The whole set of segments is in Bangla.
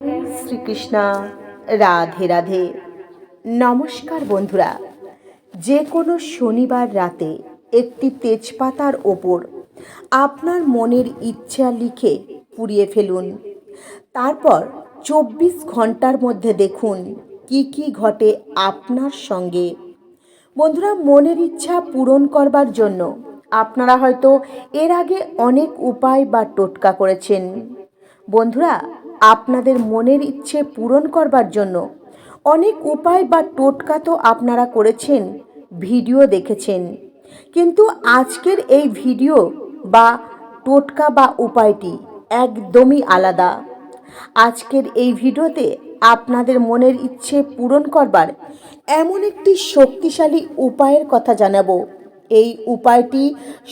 শ্রীকৃষ্ণা, রাধে রাধে। নমস্কার বন্ধুরা, যে কোনো শনিবার রাতে একটি তেজপাতার ওপর আপনার মনের ইচ্ছা লিখে পুড়িয়ে ফেলুন। তারপর চব্বিশ ঘণ্টার মধ্যে দেখুন কি কি ঘটে আপনার সঙ্গে। বন্ধুরা, মনের ইচ্ছা পূরণ করবার জন্য আপনারা হয়তো এর আগে অনেক উপায় বা টোটকা করেছেন। বন্ধুরা আপনাদের মনের ইচ্ছে পূরণ করবার জন্য অনেক উপায় বা টোটকা তো আপনারা করেছেন, ভিডিও দেখেছেন। কিন্তু আজকের এই ভিডিও বা টোটকা বা উপায়টি একদমই আলাদা। আজকের এই ভিডিওতে আপনাদের মনের ইচ্ছে পূরণ করবার এমন একটি শক্তিশালী উপায়ের কথা জানাব। এই উপায়টি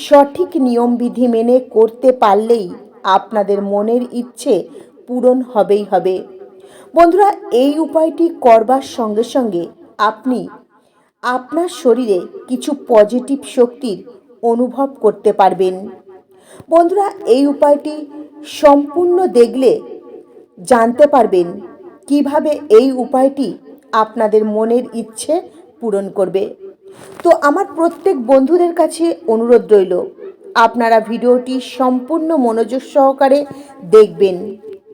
সঠিক নিয়মবিধি মেনে করতে পারলেই আপনাদের মনের ইচ্ছে পূরণ হবেই হবে। বন্ধুরা, এই উপায়টি করবার সঙ্গে সঙ্গে আপনি আপনার শরীরে কিছু পজিটিভ শক্তির অনুভব করতে পারবেন। বন্ধুরা, এই উপায়টি সম্পূর্ণ দেখলে জানতে পারবেন কীভাবে এই উপায়টি আপনাদের মনের ইচ্ছে পূরণ করবে। তো আমার প্রত্যেক বন্ধুদের কাছে অনুরোধ রইল, আপনারা ভিডিওটি সম্পূর্ণ মনোযোগ সহকারে দেখবেন।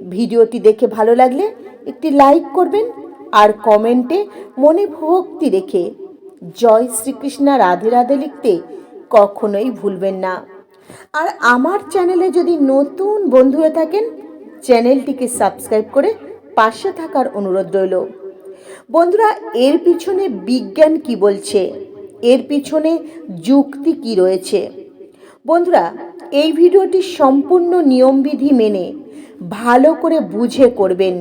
ভিডিওটি দেখে ভালো লাগলে একটি লাইক করবেন আর কমেন্টে মনে ভক্তি রেখে জয় শ্রীকৃষ্ণা রাধে রাধে লিখতে কখনোই ভুলবেন না। আর আমার চ্যানেলে যদি নতুন বন্ধু হয়ে থাকেন, চ্যানেলটিকে সাবস্ক্রাইব করে পাশে থাকার অনুরোধ রইল। বন্ধুরা, এর পিছনে বিজ্ঞান কি বলছে? এর পিছনে যুক্তি কি রয়েছে? বন্ধুরা এই ভিডিওটি সম্পূর্ণ নিয়মবিধি মেনে ভালো করে বুঝে করবেন।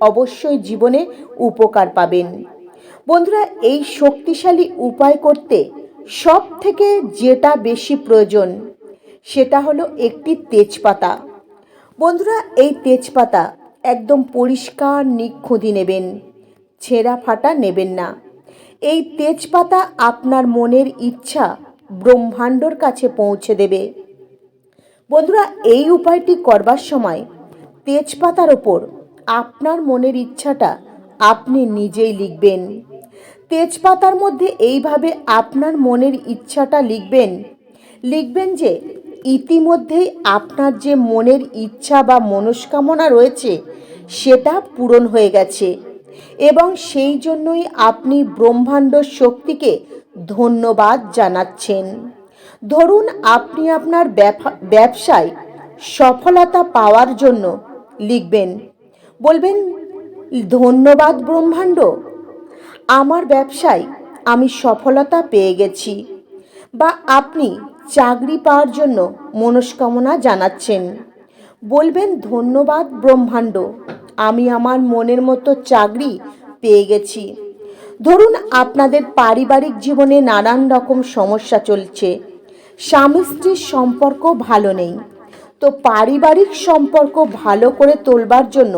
অবশ্যই জীবনে উপকার পাবেন। বন্ধুরা, এই শক্তিশালী উপায় করতে সব থেকে যেটা বেশি প্রয়োজন, সেটা হলো একটি তেজপাতা। বন্ধুরা, এই তেজপাতা একদম পরিষ্কার নিখুঁতি নেবেন, ছেঁড়া ফাটা নেবেন না। এই তেজপাতা আপনার মনের ইচ্ছা ব্রহ্মাণ্ডর কাছে পৌঁছে দেবে। বন্ধুরা, এই উপায়টি করবার সময় তেজপাতার ওপর আপনার মনের ইচ্ছাটা আপনি নিজেই লিখবেন। তেজপাতার মধ্যে এইভাবে আপনার মনের ইচ্ছাটা লিখবেন। লিখবেন যে, ইতিমধ্যেই আপনার যে মনের ইচ্ছা বা মনস্কামনা রয়েছে, সেটা পূরণ হয়ে গেছে এবং সেই জন্যই আপনি ব্রহ্মাণ্ড শক্তিকে ধন্যবাদ জানাচ্ছেন। ধরুন আপনি আপনার ব্যবসায় সফলতা পাওয়ার জন্য লিখবেন, বলবেন, ধন্যবাদ ব্রহ্মাণ্ড, আমার ব্যবসায় আমি সফলতা পেয়ে গেছি। বা আপনি চাকরি পাওয়ার জন্য মনস্কামনা জানাচ্ছেন, বলবেন, ধন্যবাদ ব্রহ্মাণ্ড, আমি আমার মনের মতো চাকরি পেয়ে গেছি। ধরুন আপনাদের পারিবারিক জীবনে নানান রকম সমস্যা চলছে স্বামী স্ত্রীর সম্পর্ক ভালো নেই। তো পারিবারিক সম্পর্ক ভালো করে তোলবার জন্য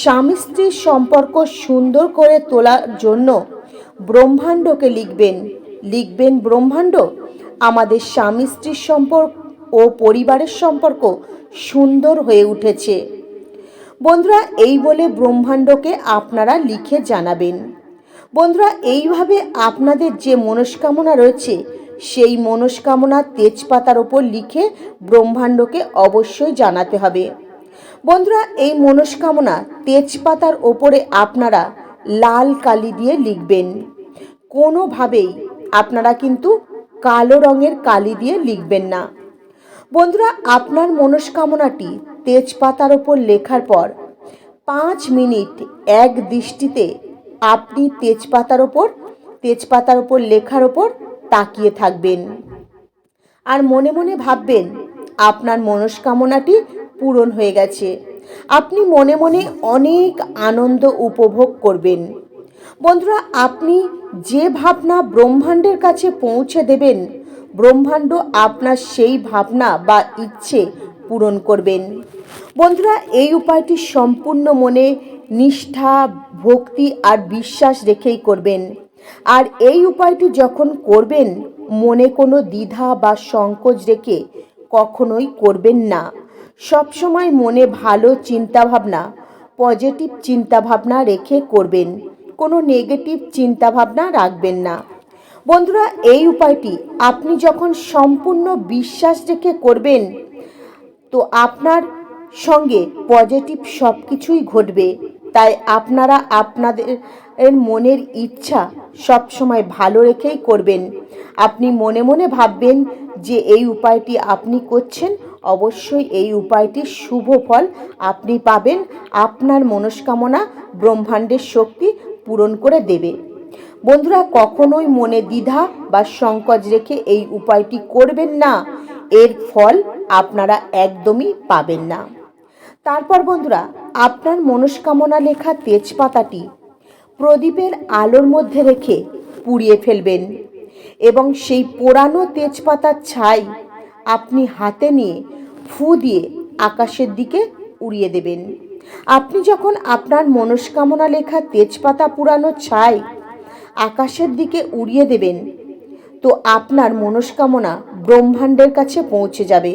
স্বামী স্ত্রীর সম্পর্ক সুন্দর করে তোলার জন্য ব্রহ্মাণ্ডকে লিখবেন। লিখবেন ব্রহ্মাণ্ড? আমাদের স্বামী স্ত্রীর সম্পর্ক ও পরিবারের সম্পর্ক সুন্দর হয়ে উঠেছে। বন্ধুরা, এই বলে ব্রহ্মাণ্ডকে আপনারা লিখে জানাবেন। বন্ধুরা, এইভাবে আপনাদের যে মনস্কামনা রয়েছে সেই মনস্কামনা তেজপাতার ওপর লিখে ব্রহ্মাণ্ডকে অবশ্যই জানাতে হবে। বন্ধুরা, এই মনস্কামনা তেজপাতার ওপরে আপনারা লাল কালি দিয়ে লিখবেন। কোনোভাবেই আপনারা কিন্তু কালো রঙের কালি দিয়ে লিখবেন না। বন্ধুরা, আপনার মনস্কামনাটি তেজপাতার ওপর লেখার পর পাঁচ মিনিট এক দৃষ্টিতে আপনি তেজপাতার ওপর তেজপাতার ওপর লেখার ওপর তাকিয়ে থাকবেন। আর মনে মনে ভাববেন, আপনার মনস্কামনাটি পূরণ হয়ে গেছে। আপনি মনে মনে অনেক আনন্দ উপভোগ করবেন। বন্ধুরা, আপনি যে ভাবনা ব্রহ্মাণ্ডের কাছে পৌঁছে দেবেন, ব্রহ্মাণ্ড আপনার সেই ভাবনা বা ইচ্ছে পূরণ করবেন। বন্ধুরা, এই উপায়টি সম্পূর্ণ মনে নিষ্ঠা, ভক্তি আর বিশ্বাস রেখেই করবেন। আর এই উপায়টি যখন করবেন, মনে কোনো দ্বিধা বা সংকোচ রেখে কখনোই করবেন না। সবসময় মনে ভালো চিন্তাভাবনা, পজিটিভ চিন্তাভাবনা রেখে করবেন, কোনো নেগেটিভ চিন্তাভাবনা রাখবেন না। বন্ধুরা, এই উপায়টি আপনি যখন সম্পূর্ণ বিশ্বাস রেখে করবেন, তো আপনার সঙ্গে পজিটিভ সব কিছুই ঘটবে। তাই আপনারা আপনাদের মনের ইচ্ছা সব সময় ভালো রেখেই করবেন। আপনি মনে মনে ভাববেন যে এই উপায়টি আপনি করছেন, অবশ্যই এই উপায়টির শুভ ফল আপনি পাবেন। আপনার মনস্কামনা ব্রহ্মাণ্ডের শক্তি পূরণ করে দেবে। বন্ধুরা, কখনোই মনে দ্বিধা বা সংকোচ রেখে এই উপায়টি করবেন না। এর ফল আপনারা একদমই পাবেন না। তারপর বন্ধুরা, আপনার মনস্কামনা লেখা তেজপাতাটি প্রদীপের আলোর মধ্যে রেখে পুড়িয়ে ফেলবেন এবং সেই পোড়ানো তেজপাতার ছাই আপনি হাতে নিয়ে ফু দিয়ে আকাশের দিকে উড়িয়ে দেবেন। আপনি যখন আপনার মনস্কামনা লেখা তেজপাতা পুরানো ছাই আকাশের দিকে উড়িয়ে দেবেন, তো আপনার মনস্কামনা ব্রহ্মাণ্ডের কাছে পৌঁছে যাবে।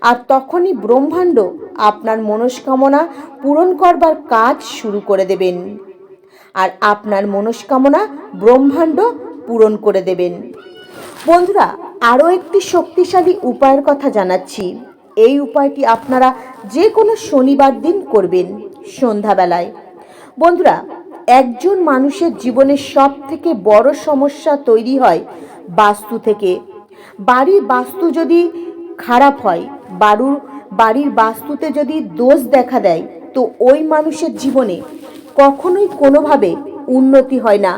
আর তখনই ব্রহ্মাণ্ড আপনার মনস্কামনা পূরণ করবার কাজ শুরু করে দেবেন। আর আপনার মনস্কামনা ব্রহ্মাণ্ড পূরণ করে দেবেন। বন্ধুরা, আরও একটি শক্তিশালী উপায়ের কথা জানাচ্ছি। এই উপায়টি আপনারা যে কোনো শনিবার দিন করবেন, সন্ধ্যাবেলায়। বন্ধুরা, একজন মানুষের জীবনে সব থেকে বড় সমস্যা তৈরি হয় বাস্তু থেকে। বাড়ির বাস্তু যদি খারাপ হয় বাড়ুর বাড়ির বাস্তুতে যদি দোষ দেখা দেয়, তো ওই মানুষের জীবনে কখনোই কোনোভাবে উন্নতি হয় না।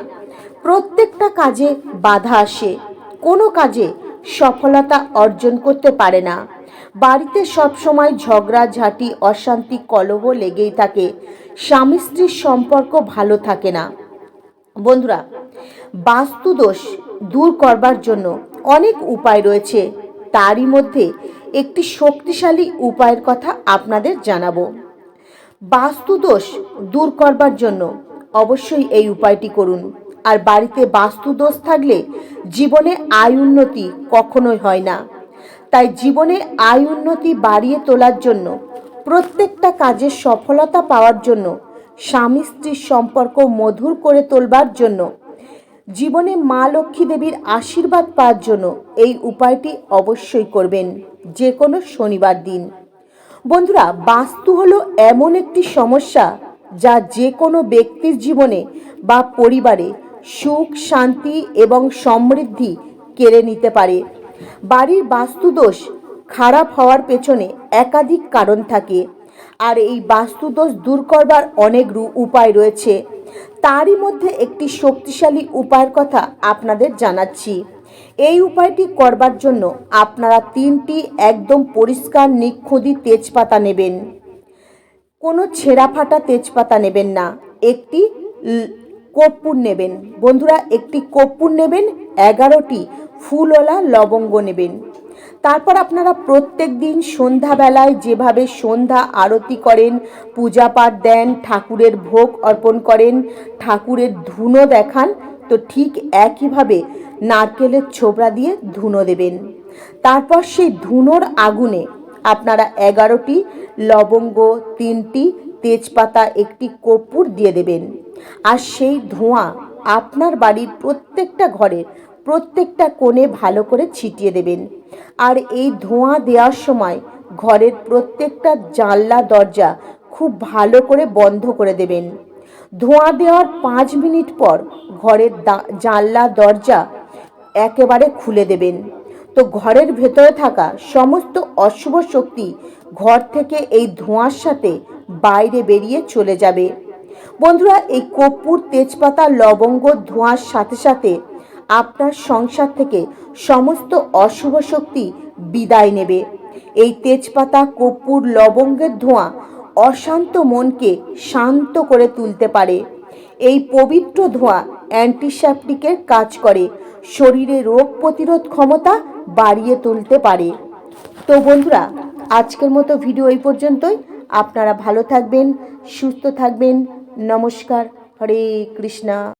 প্রত্যেকটা কাজে বাধা আসে, কোনো কাজে সফলতা অর্জন করতে পারে না। বাড়িতে সবসময় ঝগড়া, ঝাঁটি, অশান্তি, কলহ লেগেই থাকে, স্বামী স্ত্রীর সম্পর্ক ভালো থাকে না। বন্ধুরা, বাস্তুদোষ দূর করবার জন্য অনেক উপায় রয়েছে। তারই মধ্যে একটি শক্তিশালী উপায়ের কথা আপনাদের জানাব। বাস্তুদোষ দূর করবার জন্য অবশ্যই এই উপায়টি করুন। আর বাড়িতে বাস্তুদোষ থাকলে জীবনে আয় উন্নতি কখনোই হয় না। তাই জীবনে আয় উন্নতি বাড়িয়ে তোলার জন্য, প্রত্যেকটা কাজের সফলতা পাওয়ার জন্য স্বামী স্ত্রীর সম্পর্ক মধুর করে তোলবার জন্য জীবনে মা লক্ষ্মী দেবীর আশীর্বাদ পাওয়ার জন্য এই উপায়টি অবশ্যই করবেন যে কোনো শনিবার দিন। বন্ধুরা, বাস্তু হলো এমন একটি সমস্যা যা যে কোনো ব্যক্তির জীবনে বা পরিবারে সুখ, শান্তি এবং সমৃদ্ধি কেড়ে নিতে পারে। বাড়ির বাস্তুদোষ খারাপ হওয়ার পেছনে একাধিক কারণ থাকে। আর এই বাস্তুদোষ দূর করবার অনেক উপায় রয়েছে। তারই মধ্যে একটি শক্তিশালী উপায়ের কথা আপনাদের জানাচ্ছি। এই উপায়টি করবার জন্য আপনারা তিনটি একদম পরিষ্কার নিখুঁতি তেজপাতা নেবেন। কোনো ছেঁড়া ফাটা তেজপাতা নেবেন না। একটি কর্পূর নেবেন। বন্ধুরা, একটি কর্পূর নেবেন, এগারোটি ফুলওয়ালা লবঙ্গ নেবেন। তারপর আপনারা প্রত্যেক দিন সন্ধ্যাবেলায় যেভাবে সন্ধ্যা আরতি করেন পূজা পাঠ দেন, ঠাকুরের ভোগ অর্পণ করেন, ঠাকুরের ধুনো দেখান, তো ঠিক একইভাবে নারকেলের ছোবড়া দিয়ে ধুনো দেবেন। তারপর সেই ধুনোর আগুনে আপনারা এগারোটি, লবঙ্গ তিনটি, তেজপাতা একটি কর্পূর দিয়ে দেবেন। আর সেই ধোঁয়া আপনার বাড়ির প্রত্যেকটা ঘরের প্রত্যেকটা কোণে ভালো করে ছিটিয়ে দেবেন। আর এই ধোঁয়া দেওয়ার সময় ঘরের প্রত্যেকটা জানলা, দরজা খুব ভালো করে বন্ধ করে দেবেন। ধোঁয়া দেওয়ার পাঁচ মিনিট পর ঘরের জানলা, দরজা একেবারে খুলে দেবেন। তো ঘরের ভেতরে থাকা সমস্ত অশুভ শক্তি ঘর থেকে এই ধোঁয়ার সাথে বাইরে বেরিয়ে চলে যাবে। বন্ধুরা, এই কর্পূর, তেজপাতা, লবঙ্গ ধোঁয়ার সাথে সাথে আপনার সংসার থেকে সমস্ত অশুভ শক্তি বিদায় নেবে। এই তেজপাতা, কর্পূর, লবঙ্গের ধোঁয়া অশান্ত মনকে শান্ত করে তুলতে পারে। এই পবিত্র ধোঁয়া অ্যান্টিসেপটিকের কাজ করে। শরীরে রোগ প্রতিরোধ ক্ষমতা বাড়িয়ে তুলতে পারে। তো বন্ধুরা, আজকের মতো ভিডিও এই পর্যন্তই। আপনারা ভালো থাকবেন, সুস্থ থাকবেন। নমস্কার। হরে কৃষ্ণা।